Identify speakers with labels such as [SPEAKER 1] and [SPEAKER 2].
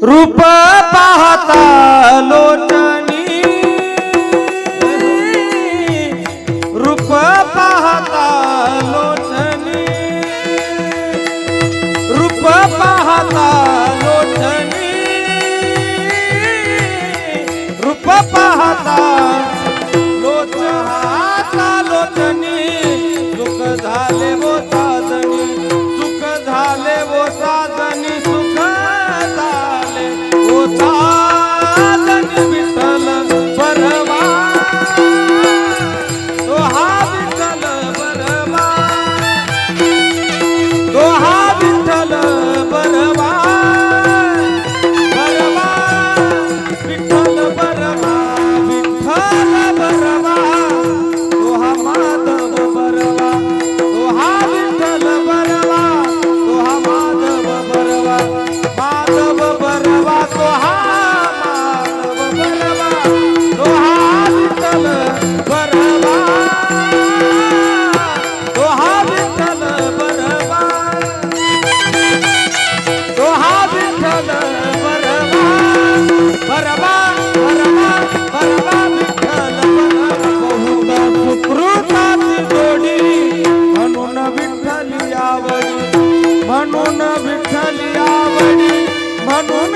[SPEAKER 1] rupa pahata. কোথায় विठ्ठलिया म्हणून